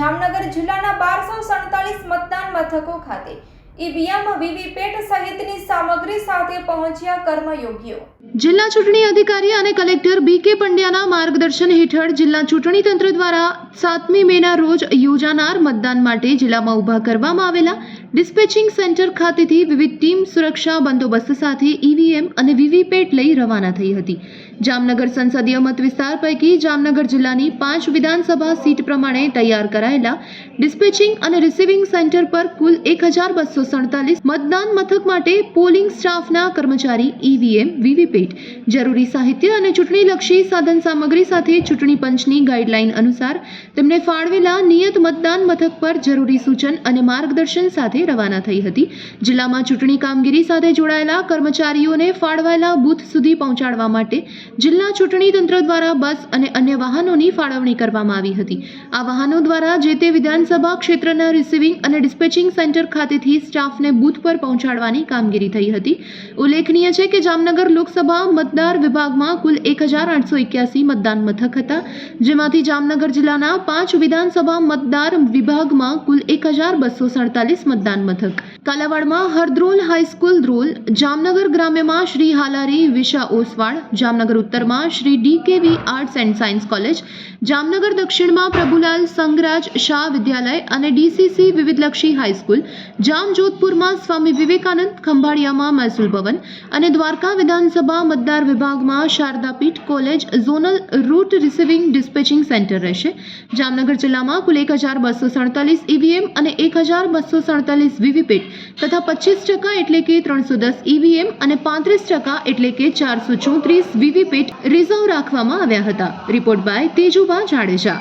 જામનગર જિલ્લાના બારસો સડતાલીસ મતદાન મથકો ખાતે ઈવીએમ વીવીપેટ સહિતની સામગ્રી સાથે પહોંચ્યા કર્મયોગીઓ. જિલ્લા ચૂંટણી અધિકારી અને કલેક્ટર બી કે પંડ્યાના માર્ગદર્શન હેઠળ જિલ્લા ચૂંટણી તંત્ર દ્વારા સાતમી મેના રોજ યોજાનાર મતદાન માટે જિલ્લામાં ઊભા કરવામાં આવેલા ડિસ્પેચિંગ સેન્ટર ખાતેથી વિવિધ ટીમ સુરક્ષા બંદોબસ્ત સાથે ઈવીએમ અને વીવીપેટ લઈ રવાના થઈ હતી. જામનગર સંસદીય મત વિસ્તાર પૈકી જામનગર જિલ્લાની પાંચ વિધાનસભા સીટ પ્રમાણે તૈયાર કરાયેલા ડિસ્પેચિંગ અને રિસીવિંગ સેન્ટર પર કુલ એક હજાર બસો સડતાલીસ મતદાન મથક માટે પોલિંગ સ્ટાફના કર્મચારી ઈવીએમ, વીવીપેટ, જરૂરી સાહિત્ય અને ચૂંટણીલક્ષી સાધન સામગ્રી સાથે ચૂંટણી પંચની ગાઈડલાઈન અનુસાર તેમને ફાળવેલા નિયત મતદાન મથક પર જરૂરી સૂચન અને માર્ગદર્શન સાથે રવાના થઈ હતી. જિલ્લામાં ચૂંટણી કામગીરી સાથે જોડાયેલા કર્મચારીઓને ફાળવાયેલા બૂથ સુધી પહોંચાડવા માટે જિલ્લા ચૂંટણી તંત્ર દ્વારા બસ અને અન્ય વાહનોની ફાળવણી કરવામાં આવી હતી. આ વાહનો દ્વારા જે તે વિધાનસભા ક્ષેત્રના રિસીવિંગ અને ડિસ્પેચિંગ સેન્ટર ખાતેથી સ્ટાફને બૂથ પર પહોંચાડવાની કામગીરી થઈ હતી. ઉલ્લેખનીય છે કે જામનગર લોકસભા મતદાર વિભાગમાં કુલ એક હજાર આઠસો એક્યાસી મતદાન મથક હતા, જેમાંથી જામનગર જિલ્લાના પાંચ વિધાનસભા મતદાર વિભાગમાં કુલ એક હજાર બસો સડતાલીસ મતદાન મથક. કાલાવાડમાં હરદ્રોલ હાઈસ્કૂલ ધ્રોલ જામનગર ગ્રામ્યમાં શ્રી હાલારી, વિશા ઓસવાડ, જામનગર ઉત્તરમાં Shri D K V arts and science college, Jamnagar દક્ષિણમાં પ્રભુલાલ સંગરાજ શાહ વિદ્યાલય અને ડીસીસી વિવિધલક્ષી હાઈસ્કૂલ, જામજોધપુરમાં સ્વામી વિવેકાનંદ ખંભાળિયામાં મહેસૂલ ભવન અને દ્વારકા વિધાનસભા મતદાર વિભાગમાં Sharadapeeth college zonal route receiving dispatching centre રહેશે. જામનગર જિલ્લામાં કુલ એક હજાર બસો સડતાલીસ ઈવીએમ અને એક હજાર બસો સડતાલીસ વીવીપેટ તથા પચીસ ટકા એટલે કે ત્રણસો દસ ઈવીએમ અને પાંત્રીસ ટકા એટલે કે ચારસો ચોત્રીસ વીવીપેટ રિઝર્વ રાખવામાં આવ્યા હતા. Report by Tejuba Jadeja.